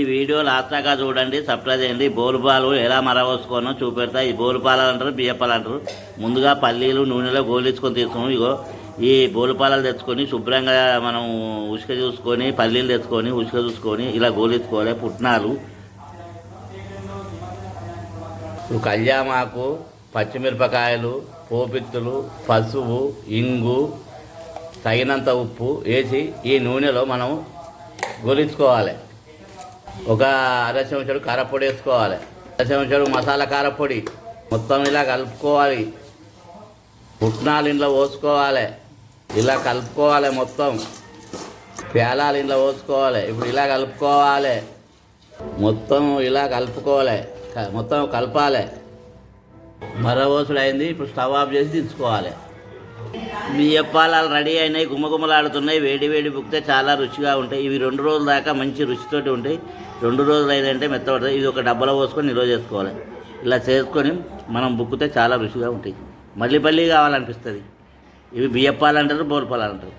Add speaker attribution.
Speaker 1: ఈ వీడియో లాస్ట్గా చూడండి సబ్స్క్రైబ్ చేయండి. బోలుపాలు ఎలా మరవసుకోనో చూపెడతా. ఈ బోలుపాలు అంటారు బియ్యపాలు అంటారు. ముందుగా పల్లీలు నూనెలో గోలించుకొని తీసుకున్నాం ఇగో ఈ బోలుపాలలు తెచ్చుకొని శుభ్రంగా మనం ఉసుక చూసుకొని పల్లీలు తెచ్చుకొని ఉసుక చూసుకొని ఇలా గోలించుకోవాలి. పుట్నాలు. ఇప్పుడు కళ్యామాకు పచ్చిమిరపకాయలు పోపిత్తులు పసుపు ఇంగు తగినంత ఉప్పు వేసి ఈ నూనెలో మనం గోలించుకోవాలి. ఒక అర చెంచాడు కారపొడి వేసుకోవాలి. అర చెంచాడు మసాలా కారపొడి. మొత్తం ఇలా కలుపుకోవాలి. పుట్నాలు ఇంట్లో పోసుకోవాలి. ఇలా కలుపుకోవాలి మొత్తం. పేలాలు ఇంట్లో పోసుకోవాలి. ఇప్పుడు ఇలా కలుపుకోవాలి. మొత్తం ఇలా కలుపుకోవాలి. మొత్తం కలపాలి. మరవోసుడు అయింది ఇప్పుడు స్టవ్ ఆఫ్ చేసి దించుకోవాలి. బియ్యప్పాలాలు రెడీ అయినాయి. గుమ్మగుమ్మలాడుతున్నాయి వేడి వేడి బుక్తే చాలా రుచిగా ఉంటాయి. ఇవి రెండు రోజుల దాకా మంచి రుచితోటి ఉంటాయి. రెండు రోజులు అయిందంటే మెత్తపడతాయి ఇది ఒక డబ్బాలో పోసుకొని నిల్వ చేసుకోవాలి. ఇలా చేసుకొని మనం బుక్కుతే చాలా రుచిగా ఉంటాయి. మళ్ళీ మళ్ళీ కావాలనిపిస్తుంది. ఇవి బియ్యప్పాలు అంటారు బోరుపాలు అంటారు.